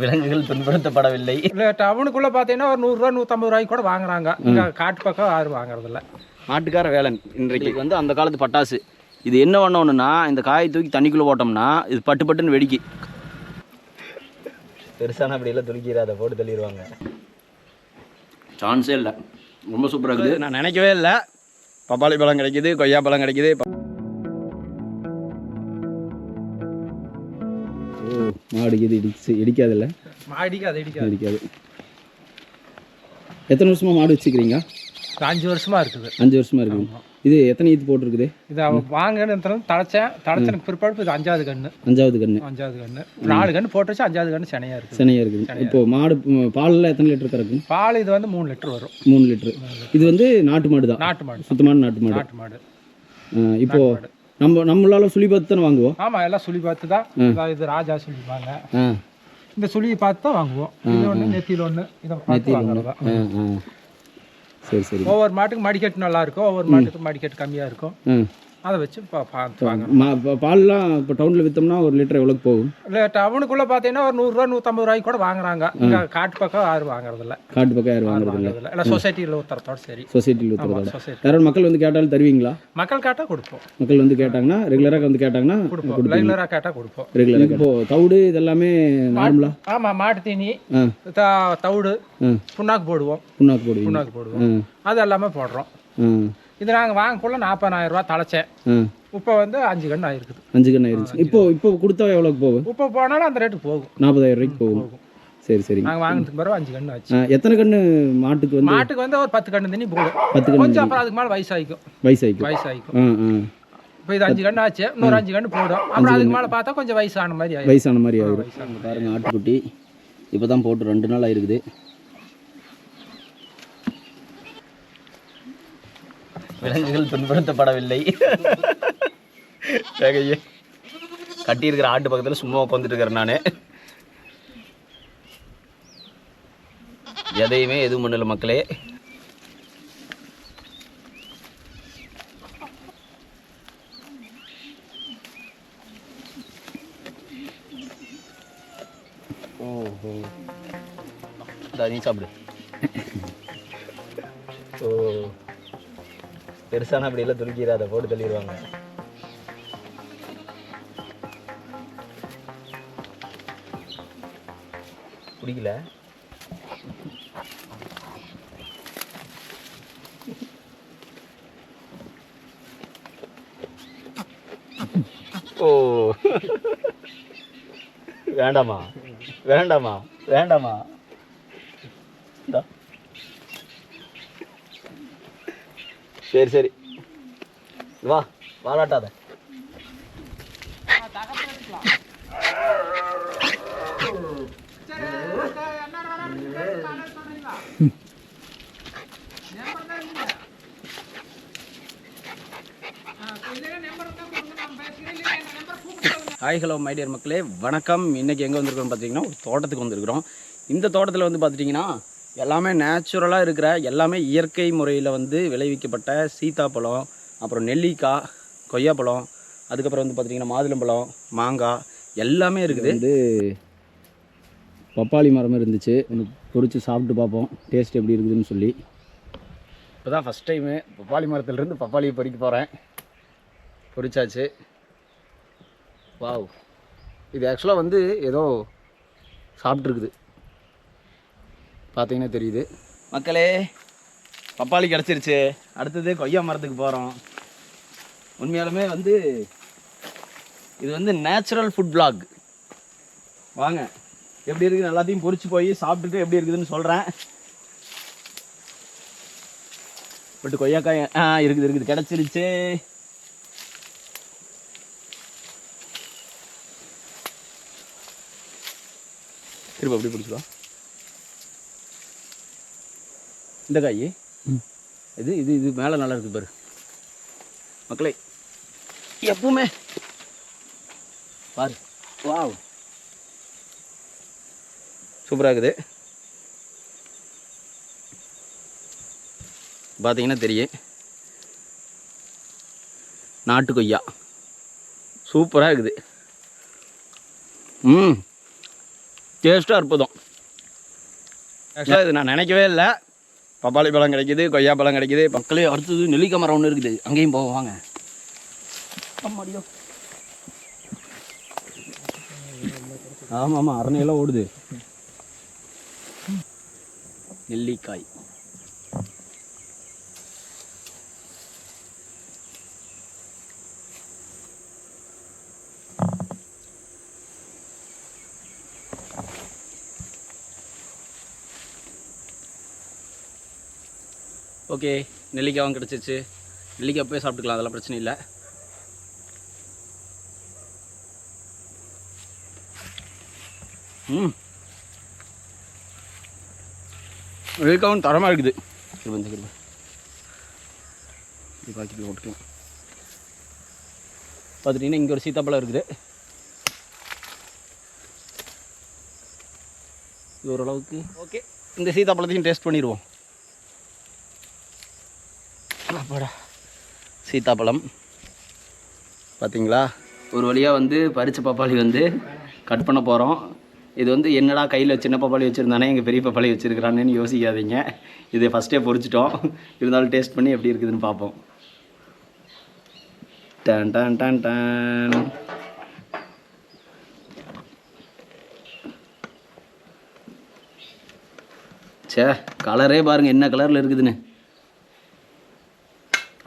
விலங்குகள் துன்புறுத்தப்படவில்லை. டவுனுக்குள்ளே பார்த்தீங்கன்னா ஒரு நூறுரூவா நூற்றம்பது ரூபாய்க்கு கூட வாங்குறாங்க. காட்டு பக்கம் யாரும் வாங்குறதில்ல. மாட்டுக்கார வேலன் இன்றைக்கு. வந்து அந்த காலத்து பட்டாசு. இது என்ன பண்ணணும்னா இந்த காயை தூக்கி தண்ணிக்குள்ளே போட்டோம்னா இது பட்டு பட்டுன்னு வெடிக்கி. பெருசான அப்படியெல்லாம் துணிக்கிறாத போட்டு தள்ளிடுவாங்க. சான்ஸே இல்லை. ரொம்ப சூப்பராக இருக்குது. நான் நினைக்கவே இல்லை. பப்பாளி பழம் கிடைக்குது கொய்யா பழம் கிடைக்குது மாடு இது இடிச்சு இடிக்காதுல்ல? மாடிக்கு அதை இடிக்காது. இடிக்காது. எத்தனை வருஷமா மாடு வச்சுக்கிறீங்க இது அஞ்சு வருஷமா இருக்குது. அஞ்சு வருஷமா இருக்குது. இது எத்தனை ஈத்து போட்டிருக்குது? இது அவன் வாங்கன்னு தழைச்சேன் தழைச்சனுக்கு பிற்பாடு இது அஞ்சாவது கன்று அஞ்சாவது கன்று அஞ்சாவது கன்று நாலு கன்று போட்டு வச்சு அஞ்சாவது கன்று செனையாக இருக்குது. சினையாக இருக்குது. இப்போ மாடு பால்ல எத்தனை லிட்டர் கறக்கும்? பால் இது வந்து மூணு லிட்டர் வரும். மூணு லிட்டரு. இது வந்து நாட்டு மாடு தான் நாட்டு மாடு. சுத்தமான நாட்டு மாடு. நாட்டு மாடு. இப்போ நம்ம நம்மளால சுழி பார்த்து தானே வாங்குவோம்? ஆமாம் எல்லாம் சுழி பார்த்து தான். இது ராஜா சொல்லிப்பாங்க இந்த சுழியை பார்த்து தான் வாங்குவோம். இது ஒன்று நெத்தியில் ஒன்று இதை பார்த்து வாங்குறதா சரி சரி. ஒவ்வொரு மாட்டுக்கு மடிக்கட்டு நல்லா இருக்கும். ஒவ்வொரு மாட்டுக்கு மடிக்கட்டு கம்மியாக இருக்கும். அதை வச்சு பா பார்த்து வாங்க மா இப்போ பால்லாம் இப்போ டவுனில் விற்றோம்னா ஒரு லிட்டர் எவ்வளோக்கு போகும்? இல்லை டவுனுக்குள்ளே பார்த்தீங்கன்னா ஒரு நூறுரூவா நூற்றம்பது ரூபாய்க்கு கூட வாங்குறாங்க. இங்கே காட்டு பக்கம் யாரும் வாங்குறதில்ல. காட்டு பக்கம் யாரும் வாங்குறது இல்லை சொசைட்டியில் ஒருத்தரத்தோட சரி. சொசைட்டியில் ஊற்றுறதோட யாராவது மக்கள் வந்து கேட்டாலும் தருவீங்களா? மக்கள் கேட்டால் கொடுப்போம். மக்கள் வந்து கேட்டாங்கன்னா ரெகுலராக வந்து கேட்டாங்கன்னா கொடுப்போம். ரெகுலராக கேட்டால் கொடுப்போம். ரெகுலராக இப்போ தவிடு இதெல்லாமே நார்மலா? ஆமாம் மாட்டு தீனி தவிடு புண்ணாக்கு போடுவோம். புண்ணாக்கு போடுவீங்க. புண்ணாக்கு போடுவோம். அது எல்லாமே போடுறோம். ஆ. இது நாங்கள் வாங்கக்குள்ள நாற்பதாயிரம் ரூபா தலைச்சேன் இப்போ வந்து அஞ்சு கன்று ஆயிருக்குது. அஞ்சு கண்ணு ஆயிருச்சு. இப்போ இப்போ கொடுத்தா எவ்வளோக்கு போகும்? இப்போ போனாலும் அந்த ரேட்டுக்கு போகும். நாற்பதாயிரம் ரூபாய்க்கு போகும். போகும். சரி சரி. நாங்கள் வாங்கினதுக்கு பிறகு அஞ்சு கன்று ஆச்சு. எத்தனை கண்ணு மாட்டுக்கு வந்து? மாட்டுக்கு வந்து ஒரு பத்து கன்று தண்ணி போடும். பத்து கண்ணு கொஞ்சம் அப்புறம் அதுக்கு மேலே வயசாயிக்கும். ஆ ஆ. இப்போ இது அஞ்சு கன்று ஆச்சு. இன்னொரு அஞ்சு கன்று போடும். அப்புறம் அதுக்கு மேலே பார்த்தா கொஞ்சம் வயசான மாதிரி வயசான மாதிரி ஆயிரும். பாருங்க ஆட்டுக்குட்டி. இப்போ தான் போட்டு ரெண்டு நாள் ஆயிருக்குது. விலங்குகள் துன்புறுத்தப்படவில்லை. கையே கட்டியிருக்கிற ஆட்டு பக்கத்தில் சும்மா உட்காந்துட்டு இருக்கிறேன் நான். எதையுமே எதுவும் பண்ணல மக்களே. ஓஹோ. நீ சாப்பிடு. ஓ. பெருசான அப்படி அப்படியெல்லாம் அதை போட்டு தள்ளிடுவாங்க. பிடிக்கல ஓ. வேண்டாமா? வேண்டாமா? வேண்டாமா? சரி சரி. வா வாழாட்டாத ஹாய் ஹலோ மைடியர் மக்களே. வணக்கம். இன்றைக்கி எங்கே வந்திருக்கோம் பார்த்தீங்கன்னா ஒரு தோட்டத்துக்கு வந்திருக்கிறோம். இந்த தோட்டத்தில் வந்து பார்த்துட்டிங்கன்னா எல்லாமே நேச்சுரலாக இருக்கிற எல்லாமே இயற்கை முறையில் வந்து விளைவிக்கப்பட்ட சீத்தாப்பழம் அப்புறம் நெல்லிக்காய் கொய்யாப்பழம் அதுக்கப்புறம் வந்து பார்த்திங்கன்னா மாதுளம்பழம் மாங்காய் எல்லாமே இருக்குது. வந்து பப்பாளி மரம் இருந்துச்சு. ஒன்று பொறிச்சு சாப்பிட்டு பார்ப்போம். டேஸ்ட் எப்படி இருக்குதுன்னு சொல்லி. இப்போ தான் ஃபஸ்ட் டைமு பப்பாளி மரத்துலேருந்து பப்பாளியை பறிக்க போகிறேன் பொரிச்சாச்சு. வாவ் இது ஆக்சுவலாக வந்து ஏதோ சாப்பிட்ருக்குது பார்த்தீங்கன்னா தெரியுது. மக்களே பப்பாளி கிடச்சிருச்சு. அடுத்தது கொய்யா மரத்துக்கு போகிறோம் உண்மையாலுமே வந்து இது வந்து நேச்சுரல் ஃபுட் பிளாக் வாங்க. எப்படி இருக்குது? எல்லாத்தையும் பொரிச்சு போய் சாப்பிட்டுட்டு எப்படி இருக்குதுன்னு சொல்கிறேன் பட் கொய்யாக்காய் ஆ இருக்குது இருக்குது. கிடச்சிருச்சு. திரும்ப அப்படி பிடிச்சிடலாம் இந்த காய். இது இது இது மேலே நல்லா இருக்குது பாரு. மக்களே எப்பவுமே பாரு. வாவ். சூப்பராக இருக்குது. பார்த்தீங்கன்னா தெரியும். நாட்டு கொய்யா. சூப்பராக இருக்குது. ம். டேஸ்ட்டாக அற்புதம். ஆக்சுவலாக இது நான் நினைக்கவே இல்லை. பப்பாளி பழம் கிடைக்குது கொய்யா பழம் கிடைக்குது. பக்கத்துலேயே அடுத்தது நெல்லிக்காய் மரம் ஒன்று இருக்குது. அங்கேயும் போவோம் வாங்க. ஆமாம் ஆமாம் அரணையெல்லாம் ஓடுது. நெல்லிக்காய். ஓகே நெல்லிக்காயும் கிடச்சிச்சு. நெல்லிக்காய் போய் சாப்பிட்டுக்கலாம் அதெல்லாம் பிரச்சனை இல்லை. ம். நெல்லிக்காவும் தரமாக இருக்குது. இது வந்து கிருப இது பாக்கெட்டில் போட்டுக்கலாம். பார்த்துட்டிங்கன்னா இங்கே ஒரு சீத்தாப்பழம் இருக்குது. இது ஓரளவுக்கு ஓகே. இந்த சீத்தாப்பழத்தையும் டேஸ்ட் பண்ணிடுவோம். அப்பாடா சீத்தாப்பழம். பார்த்தீங்களா ஒரு வழியாக வந்து பறிச்ச பப்பாளி வந்து கட் பண்ண போகிறோம் இது வந்து என்னடா கையில் சின்ன பப்பாளி வச்சுருந்தானே எங்கள் பெரிய பப்பாளி வச்சுருக்கிறானேன்னு யோசிக்காதீங்க. இதை ஃபஸ்ட்டே பொறிச்சிட்டோம். இருந்தாலும் டேஸ்ட் பண்ணி எப்படி இருக்குதுன்னு பார்ப்போம். டன் டன் டன் டன். ச்சே கலரே பாருங்கள் என்ன கலரில் இருக்குதுன்னு.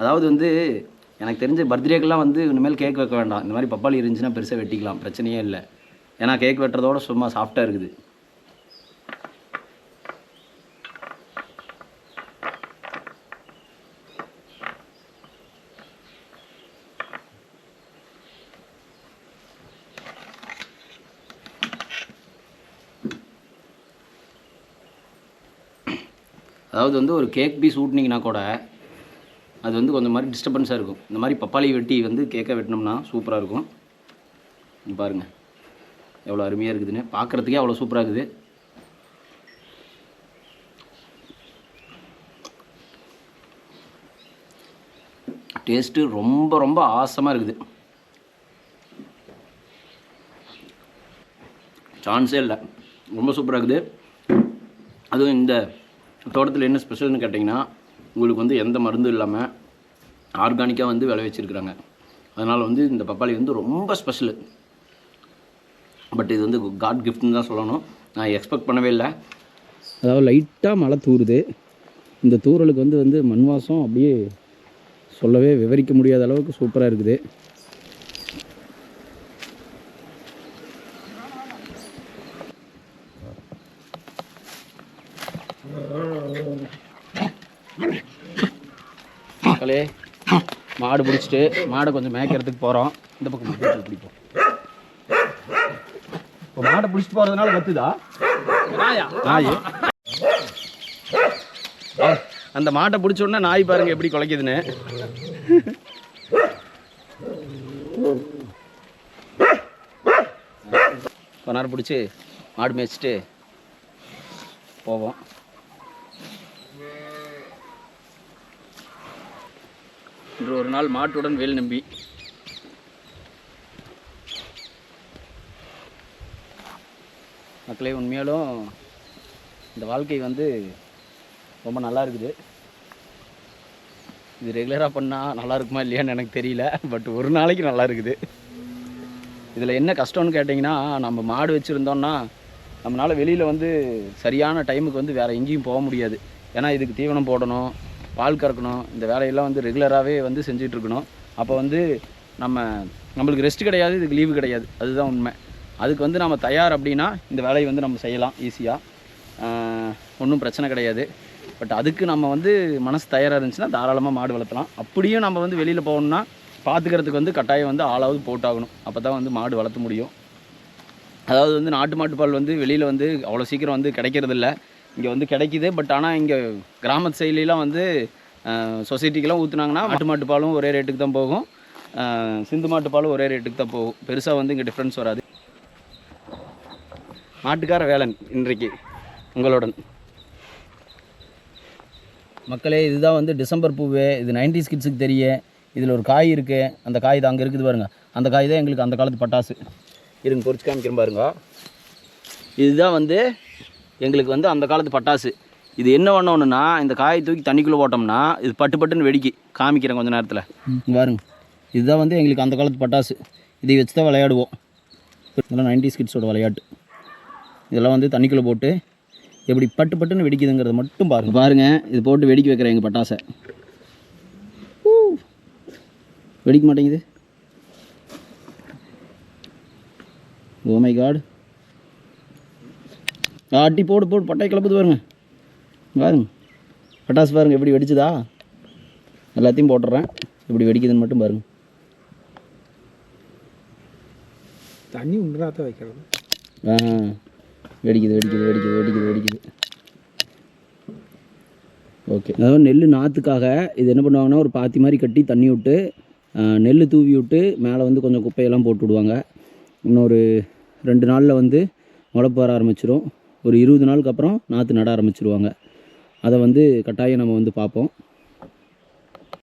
அதாவது வந்து எனக்கு தெரிஞ்ச பர்த்டேக்கெல்லாம் வந்து இனிமேல் கேக் வைக்க வேண்டாம். இந்த மாதிரி பப்பாளி இருந்துச்சுன்னா பெருசாக வெட்டிக்கலாம். பிரச்சனையே இல்லை. ஏன்னா கேக் வெட்டுறதோட சும்மா சாஃப்டாக இருக்குது. அதாவது வந்து ஒரு கேக் பீஸ் ஊட்டினீங்கன்னா கூட அது வந்து கொஞ்சம் மாதிரி டிஸ்டர்பன்ஸாக இருக்கும். இந்த மாதிரி பப்பாளி வெட்டி வந்து கேக்காக வெட்டினோம்னா சூப்பராக இருக்கும். பாருங்க. எவ்வளோ அருமையாக இருக்குதுன்னு. பார்க்குறதுக்கே அவ்வளோ சூப்பராக இருக்குது. டேஸ்ட்டு ரொம்ப ரொம்ப ஆசமாக இருக்குது. சான்ஸே இல்லை. ரொம்ப சூப்பராக இருக்குது. அதுவும் இந்த தோட்டத்தில் என்ன ஸ்பெஷல்னு கேட்டிங்கன்னா உங்களுக்கு வந்து எந்த மருந்தும் இல்லாமல் ஆர்கானிக்காக வந்து விளை வச்சுருக்குறாங்க. அதனால் வந்து இந்த பப்பாளி வந்து ரொம்ப ஸ்பெஷலு பட் இது வந்து காட் கிஃப்ட்னு தான் சொல்லணும். நான் எக்ஸ்பெக்ட் பண்ணவே இல்லை. அதாவது லைட்டாக மழை தூறுது இந்த தூறலுக்கு வந்து வந்து மண் வாசம் அப்படியே சொல்லவே விவரிக்க முடியாத அளவுக்கு சூப்பராக இருக்குது. மக்களே மாடு பிடிச்சிட்டு மாடை கொஞ்சம் மேய்க்கிறதுக்கு போகிறோம் இந்த பக்கம் பிடிப்போம். இப்போ மாடை பிடிச்சிட்டு போகிறதுனால கத்துதா நாய்? அந்த மாட்டை பிடிச்ச உடனே நாய் பாருங்க எப்படி குலைக்குதுன்னு. கொஞ்ச நேரம் பிடிச்சி மாடு மேய்ச்சிட்டு போவோம். இன்று ஒரு நாள் மாட்டுடன் வேல் நம்பி. மக்களே உண்மையாலும் இந்த வாழ்க்கை வந்து ரொம்ப நல்லா இருக்குது. இது ரெகுலராக பண்ணால் நல்லா இருக்குமா இல்லையான்னு எனக்கு தெரியல பட் ஒரு நாளைக்கு நல்லா இருக்குது. இதில் என்ன கஷ்டம்னு கேட்டிங்கன்னா நம்ம மாடு வச்சுருந்தோம்னா நம்மளால் வெளியில் வந்து சரியான டைமுக்கு வந்து வேறு எங்கேயும் போக முடியாது. ஏன்னா இதுக்கு தீவனம் போடணும் பால் கறக்கணும் இந்த வேலையெல்லாம் வந்து ரெகுலராகவே வந்து செஞ்சுட்ருக்கணும். அப்போ வந்து நம்ம நம்மளுக்கு ரெஸ்ட் கிடையாது இதுக்கு லீவு கிடையாது. அதுதான் உண்மை. அதுக்கு வந்து நம்ம தயார் அப்படின்னா இந்த வேலையை வந்து நம்ம செய்யலாம் ஈஸியாக ஒன்றும் பிரச்சனை கிடையாது. பட் அதுக்கு நம்ம வந்து மனசு தயாராக இருந்துச்சுன்னா தாராளமாக மாடு வளர்த்தலாம். அப்படியும் நம்ம வந்து வெளியில் போகணும்னா பார்த்துக்கிறதுக்கு வந்து கட்டாயம் வந்து ஆளாவது போட்டாகணும். அப்போ தான் வந்து மாடு வளர்த்த முடியும். அதாவது வந்து நாட்டு மாட்டு பால் வந்து வெளியில் வந்து அவ்வளோ சீக்கிரம் வந்து கிடைக்கிறதில்ல. இங்கே வந்து கிடைக்குது. பட் ஆனால் இங்கே கிராமத்து சைட்லலாம் வந்து சொசைட்டிக்கெலாம் ஊற்றுனாங்கன்னா நாட்டு மாட்டு பாலும் ஒரே ரேட்டுக்கு தான் போகும். சிந்து மாட்டு பாலும் ஒரே ரேட்டுக்கு தான் போகும். பெருசாக வந்து இங்கே டிஃப்ரென்ஸ் வராது. மாட்டுக்கார வேலன் இன்றைக்கு உங்களுடன். மக்களே இதுதான் வந்து டிசம்பர் பூவு. இது நைன்டிஸ் கிட்ஸுக்கு தெரியும் இதில் ஒரு காய் இருக்குது அந்த காய் தான் அங்கே இருக்குது பாருங்கள் அந்த காய் தான் எங்களுக்கு அந்த காலத்து பட்டாசு. இருங்க பொறிச்சு காமிக்கிறேன் பாருங்க. இதுதான் வந்து எங்களுக்கு வந்து அந்த காலத்து பட்டாசு. இது என்ன பண்ணணும்னா இந்த காயை தூக்கி தண்ணிக்குள்ளே போட்டோம்னா இது பட்டு பட்டுன்னு வெடிக்கி. காமிக்கிறேன் கொஞ்ச நேரத்தில். பாருங்க. இதுதான் வந்து எங்களுக்கு அந்த காலத்து பட்டாசு. இதை வச்சு தான் விளையாடுவோம். இதெல்லாம் நைன்டி கிட்ஸோட விளையாட்டு. இதெல்லாம் வந்து தண்ணிக்குள்ளே போட்டு எப்படி பட்டு பட்டுன்னு வெடிக்குதுங்கிறத மட்டும் பாருங்க. பாருங்க இது போட்டு வெடிக்க வைக்கிறேன் எங்கள் பட்டாசை. வெடிக்க மாட்டேங்குது. ஓ மை காட் ஆட்டி போடு போடு பட்டாய் கிளப்புது பாருங்க. பாருங்க. பட்டாசு பாருங்க எப்படி வெடிச்சுதா? எல்லாத்தையும் போட்டுறேன். எப்படி வெடிக்குதுன்னு மட்டும் பாருங்க. தண்ணி உண்டுனா தான் வைக்கிறது. ஆ வெடிக்குது வெடிக்குது வெடிக்குது வெடிக்குது வெடிக்குது. ஓகே. அதாவது நெல் நாற்றுக்காக இது என்ன பண்ணுவாங்கன்னா ஒரு பாத்தி மாதிரி கட்டி தண்ணி விட்டு நெல் தூவி விட்டு மேலே வந்து கொஞ்சம் குப்பையெல்லாம் போட்டு விடுவாங்க. இன்னொரு ரெண்டு நாளில் வந்து முளைப்பு வர ஆரம்பிச்சிரும். ஒரு இருபது நாளுக்கு அப்புறம் நாற்று நட ஆரம்பிச்சிருவாங்க. அதை வந்து கட்டாயம் நம்ம வந்து பார்ப்போம்.